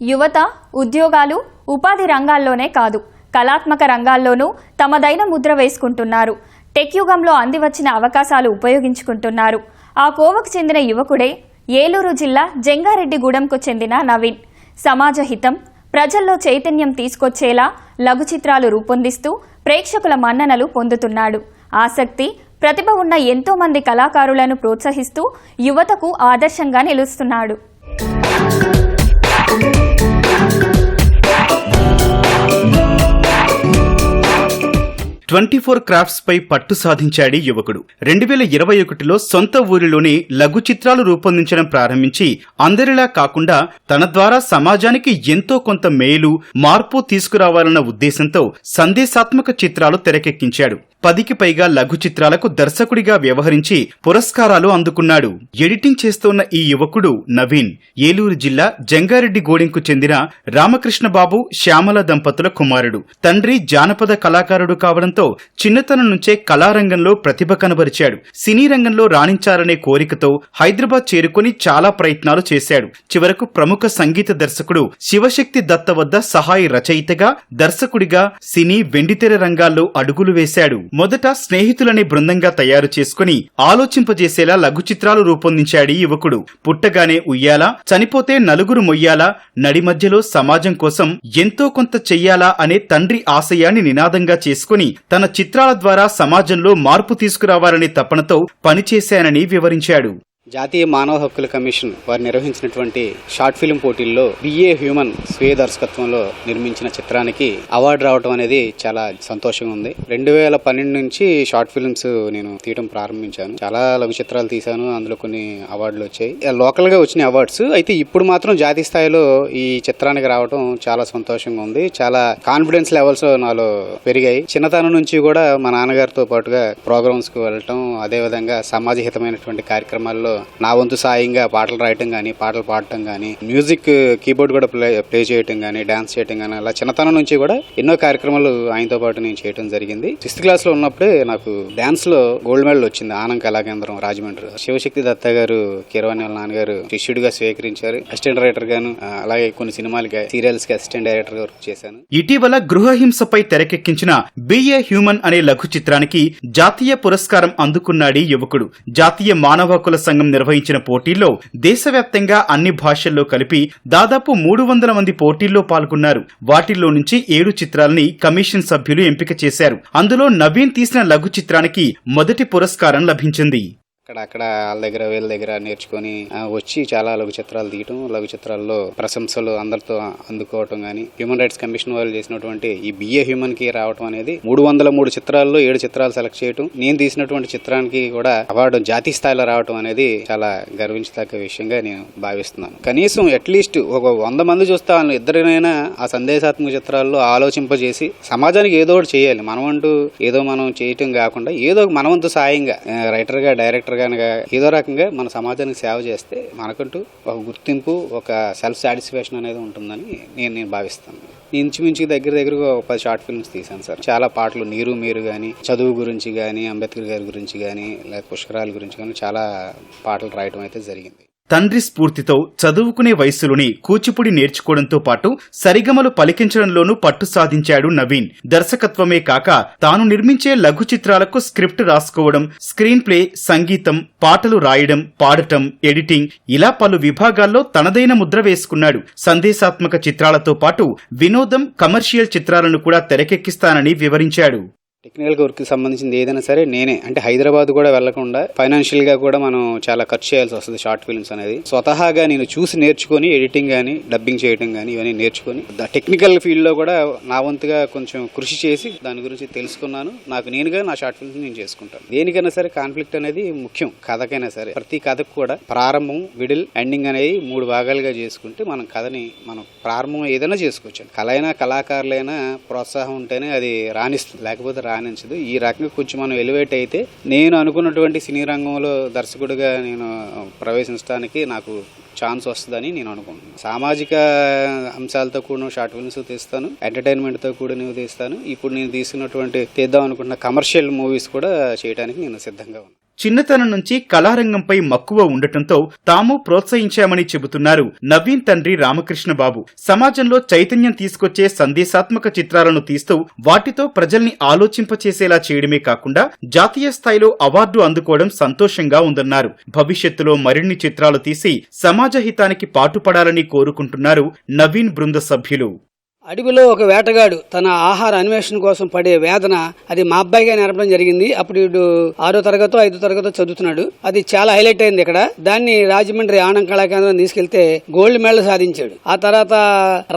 యువత ఉద్యోగాలు ఉపాధి రంగాల్లోనే కాదు కళాత్మక రంగాల్లోనూ తమదైన ముద్ర వేసుకుంటున్నారు. టెక్ యుగంలో అందివచ్చిన అవకాశాలు ఉపయోగించుకుంటున్నారు. ఆ కోవకు చెందిన యువకుడే ఏలూరు జిల్లా జంగారెడ్డిగూడెంకు చెందిన నవీన్. సమాజ హితం ప్రజల్లో చైతన్యం తీసుకొచ్చేలా లఘు చిత్రాలు రూపొందిస్తూ ప్రేక్షకుల మన్ననలు పొందుతున్నాడు. ఆసక్తి ప్రతిభ ఉన్న ఎంతోమంది కళాకారులను ప్రోత్సహిస్తూ యువతకు ఆదర్శంగా నిలుస్తున్నాడు. ట్వంటీ ఫోర్ క్రాఫ్ట్స్ పై పట్టు సాధించాడు యువకుడు. రెండు వేల ఇరవై ఒకటిలో సొంత ఊరిలోనే లఘు చిత్రాలు రూపొందించడం ప్రారంభించి అందరిలా కాకుండా తన ద్వారా సమాజానికి ఎంతో కొంత మేలు మార్పు తీసుకురావాలన్న ఉద్దేశంతో సందేశాత్మక చిత్రాలు తెరకెక్కించాడు. పదికి పైగా లఘు చిత్రాలకు దర్శకుడిగా వ్యవహరించి పురస్కారాలు అందుకున్నాడు. ఎడిటింగ్ చేస్తోన్న ఈ యువకుడు నవీన్ ఏలూరు జిల్లా జంగారెడ్డి గూడెంకు చెందిన రామకృష్ణబాబు శ్యామల దంపతుల కుమారుడు. తండ్రి జానపద కళాకారుడు కావడంతో చిన్నతనం నుంచే కళారంగంలో ప్రతిభ కనబరిచాడు. సినీ రంగంలో రాణించాలనే కోరికతో హైదరాబాద్ చేరుకుని చాలా ప్రయత్నాలు చేశాడు. చివరకు ప్రముఖ సంగీత దర్శకుడు శివశక్తి దత్త వద్ద సహాయ రచయితగా దర్శకుడిగా సినీ వెండితెర రంగాల్లో అడుగులు వేశాడు. మొదట స్నేహితులనే బృందంగా తయారు చేసుకుని ఆలోచింపజేసేలా లఘు చిత్రాలు రూపొందించాడు యువకుడు. పుట్టగానే ఉయ్యాలా చనిపోతే నలుగురు మొయ్యాలా నడి మధ్యలో సమాజం కోసం ఎంతో కొంత చెయ్యాలా అనే తండ్రి ఆశయాన్ని నినాదంగా చేసుకుని తన చిత్రాల ద్వారా సమాజంలో మార్పు తీసుకురావాలనే తపనతో పనిచేశానని వివరించాడు. జాతీయ మానవ హక్కుల కమిషన్ వారు నిర్వహించినటువంటి షార్ట్ ఫిల్మ్ పోటీల్లో బిఏ హ్యూమన్ స్వీయ దర్శకత్వంలో నిర్మించిన చిత్రానికి అవార్డు రావడం అనేది చాలా సంతోషంగా ఉంది. రెండు వేల పన్నెండు నుంచి షార్ట్ ఫిల్మ్స్ నేను తీయడం ప్రారంభించాను. చాలా లఘు చిత్రాలు తీశాను. అందులో కొన్ని అవార్డులు వచ్చాయి. లోకల్గా వచ్చిన అవార్డ్స్. అయితే ఇప్పుడు మాత్రం జాతీయ స్థాయిలో ఈ చిత్రానికి రావడం చాలా సంతోషంగా ఉంది. చాలా కాన్ఫిడెన్స్ లెవెల్స్ నాలో పెరిగాయి. చిన్నతనం నుంచి కూడా మా నాన్నగారితో పాటుగా ప్రోగ్రామ్స్కు వెళ్ళటం అదే విధంగా సమాజ హితమైనటువంటి కార్యక్రమాల్లో నా వంతు సాయంగా పాటలు రాయటం కానీ పాటలు పాడటం కానీ మ్యూజిక్ కీబోర్డ్ కూడా ప్లే ప్లే చేయటం కానీ డాన్స్ చేయటం కానీ అలా చిన్నతనం నుంచి కూడా ఎన్నో కార్యక్రమాలు ఆయనతో పాటు నేను చేయటం జరిగింది. సిక్స్త్ క్లాస్లో ఉన్నప్పుడే నాకు డాన్స్లో గోల్డ్ మెడల్ వచ్చింది. ఆనంద్ కళాకేంద్రం రాజమండ్రి. శివశక్తి దత్త గారు కిరవాణి వాళ్ళ నాన్నగారు శిష్యుడిగా స్వీకరించారు. అసిస్టెంట్ డైరెక్టర్ గాను అలాగే కొన్ని సినిమాలకి సీరియల్స్కి అసిస్టెంట్ డైరెక్టర్గా వర్క్ చేశాను. ఇటీవల గృహహింసపై తెరకెక్కించిన బిఏ హ్యూమన్ అనే లఘు చిత్రానికి జాతీయ పురస్కారం అందుకున్నాడు యువకుడు. జాతీయ మానవ హక్కుల సంఘం నిర్వహించిన పోటీల్లో దేశవ్యాప్తంగా అన్ని భాషల్లో కలిపి దాదాపు మూడు వందల మంది పోటీల్లో పాల్గొన్నారు. వాటిల్లో నుంచి ఏడు చిత్రాలని కమిషన్ సభ్యులు ఎంపిక చేశారు. అందులో నవీన్ తీసిన లఘు చిత్రానికి మొదటి పురస్కారం లభించింది. అక్కడ అక్కడ వాళ్ళ దగ్గర వీళ్ళ దగ్గర నేర్చుకొని వచ్చి చాలా లఘు చిత్రాలు తీయటం లఘు చిత్రాల్లో ప్రశంసలు అందరితో అందుకోవటం కానీ హ్యూమన్ రైట్స్ కమిషన్ వాళ్ళు చేసినటువంటి ఈ బిఏ హ్యూమన్కి రావటం అనేది మూడు వందల మూడు చిత్రాల్లో ఏడు చిత్రాలు సెలెక్ట్ చేయటం నేను తీసినటువంటి చిత్రానికి కూడా అవార్డు జాతీయ స్థాయిలో రావటం అనేది చాలా గర్వించదగ్గ విషయంగా నేను భావిస్తున్నాను. కనీసం అట్లీస్ట్ ఒక వంద మంది చూస్తే వాళ్ళు ఇద్దరినైనా ఆ సందేశాత్మక చిత్రాల్లో ఆలోచింపజేసి సమాజానికి ఏదో ఒకటి చేయాలి. మనమంటూ ఏదో మనం చేయటం కాకుండా ఏదో ఒక మనవంతు సాయంగా రైటర్గా డైరెక్టర్గా అనగా ఏదో రకంగా మన సమాజానికి సేవ చేస్తే మనకంటూ ఒక గుర్తింపు ఒక సెల్ఫ్ సాటిస్ఫాక్షన్ అనేది ఉంటుందని నేను నేను భావిస్తాను. ఇంచుమించు దగ్గర దగ్గరగా ఒక పది షార్ట్ ఫిల్మ్స్ తీశాను సార్. చాలా పాటలు నీరు మీరు కానీ చదువు గురించి కానీ అంబేద్కర్ గారి గురించి కానీ లేదా పుష్కరాల గురించి కానీ చాలా పాటలు రాయటం అయితే జరిగింది. తండ్రి స్ఫూర్తితో చదువుకునే వయస్సులోనే కూచిపుడి నేర్చుకోవడంతో పాటు సరిగమలు పలికించడంలోనూ పట్టు సాధించాడు నవీన్. దర్శకత్వమే కాక తాను నిర్మించే లఘు చిత్రాలకు స్క్రిప్ట్ రాసుకోవడం స్క్రీన్ ప్లే సంగీతం పాటలు రాయడం పాడటం ఎడిటింగ్ ఇలా పలు విభాగాల్లో తనదైన ముద్ర వేసుకున్నాడు. సందేశాత్మక చిత్రాలతో పాటు వినోదం కమర్షియల్ చిత్రాలను కూడా తెరకెక్కిస్తానని వివరించాడు. టెక్నికల్ వర్క్ సంబంధించింది ఏదైనా సరే నేనే. అంటే హైదరాబాద్ కూడా వెళ్ళకుండా ఫైనాన్షియల్గా కూడా మనం చాలా ఖర్చు చేయాల్సి వస్తుంది షార్ట్ ఫిల్మ్స్ అనేది. స్వతహాగా నేను చూసి నేర్చుకొని ఎడిటింగ్ కానీ డబ్బింగ్ చేయడం కానీ ఇవన్నీ నేర్చుకొని టెక్నికల్ ఫీల్డ్లో కూడా నా వంతుగా కొంచెం కృషి చేసి దాని గురించి తెలుసుకున్నాను. నాకు నేనుగా నా షార్ట్ ఫిల్మ్స్ నేను చేసుకుంటాను. దేనికైనా సరే కాన్ఫ్లిక్ట్ అనేది ముఖ్యం. కథకైనా సరే. ప్రతి కథకు కూడా ప్రారంభం మిడిల్ ఎండింగ్ అనేది మూడు భాగాలుగా చేసుకుంటే మనం కథని మనం ప్రారంభం ఏదైనా చేసుకోవచ్చు. కళ అయినా కళాకారులైనా ప్రోత్సాహం ఉంటేనే అది రాణిస్తుంది. లేకపోతే రాణించదు. ఈ రకంగా కొంచెం మనం ఎలివేట్ అయితే నేను అనుకున్నటువంటి సినీ రంగంలో దర్శకుడిగా నేను ప్రవేశించడానికి నాకు ఛాన్స్ వస్తుందని నేను అనుకుంటున్నాను. సామాజిక అంశాలతో కూడిన షార్ట్ ఫిల్మ్స్ తీస్తాను ఎంటర్టైన్మెంట్తో కూడినవి తీస్తాను. ఇప్పుడు నేను తీసుకున్నటువంటి తీద్దాం అనుకుంటున్న కమర్షియల్ మూవీస్ కూడా చేయడానికి నేను సిద్ధంగా ఉన్నాను. చిన్నతనం నుంచి కళారంగంపై మక్కువ ఉండటంతో తాము ప్రోత్సహించామని చెబుతున్నారు నవీన్ తండ్రి రామకృష్ణ బాబు సమాజంలో చైతన్యం తీసుకొచ్చే సందేశాత్మక చిత్రాలను తీస్తూ వాటితో ప్రజల్ని ఆలోచింపచేసేలా చేయడమే కాకుండా జాతీయ స్థాయిలో అవార్డు అందుకోవడం సంతోషంగా ఉందన్నారు. భవిష్యత్తులో మరిన్ని చిత్రాలు తీసి సమాజ హితానికి పాటుపడాలని కోరుకుంటున్నారు నవీన్ బృంద సభ్యులు. అడవిలో ఒక వేటగాడు తన ఆహార అన్వేషణ కోసం పడే వేదన అది మా అబ్బాయిగా నేర్పడం జరిగింది. అప్పుడు వీడు ఆరో తరగతో ఐదో తరగతో చదువుతున్నాడు. అది చాలా హైలైట్ అయింది ఇక్కడ. దాన్ని రాజమండ్రి ఆనం కళాకేంద్రం తీసుకెళ్తే గోల్డ్ మెడల్ సాధించాడు. ఆ తర్వాత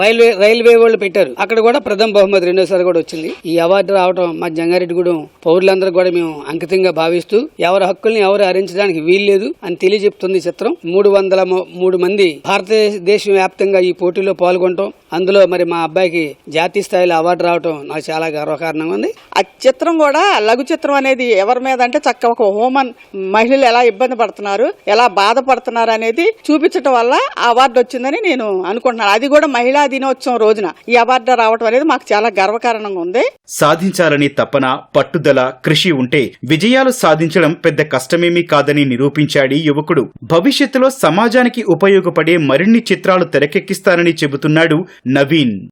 రైల్వే రైల్వే వాళ్ళు పెట్టారు. అక్కడ కూడా ప్రథమ బహుమతి రెండోసారి కూడా వచ్చింది. ఈ అవార్డు రావడం మా జంగారెడ్డిగూడెం పౌరులందరూ కూడా మేము అంకితంగా భావిస్తూ ఎవరి హక్కుల్ని ఎవరు హరించడానికి వీల్లేదు అని తెలియజెప్తుంది ఈ చిత్రం. మూడు వందల మూడు మంది భారతదేశం వ్యాప్తంగా ఈ పోటీలో పాల్గొంటాం అందులో మరి మా అబ్బాయికి జాతీయ స్థాయిలో అవార్డు రావటం నాకు చాలా గర్వకారణంగా ఉంది. ఆ చిత్రం కూడా లఘు చిత్రం అనేది ఎవరి మీద అంటే చక్క ఒక హోమన్ మహిళలు ఎలా ఇబ్బంది పడుతున్నారు ఎలా బాధపడుతున్నారు అనేది చూపించడం వల్ల ఆ అవార్డు వచ్చిందని నేను అనుకుంటున్నాను. అది కూడా మహిళా దినోత్సవం రోజున ఈ అవార్డు రావడం అనేది మాకు చాలా గర్వకారణంగా ఉంది. సాధించాలని తపన పట్టుదల కృషి ఉంటే విజయాలు సాధించడం పెద్ద కష్టమేమీ కాదని నిరూపించాడు ఈ యువకుడు. భవిష్యత్తులో సమాజానికి ఉపయోగపడే మరిన్ని చిత్రాలు తెరకెక్కిస్తానని చెబుతున్నాడు నవీన్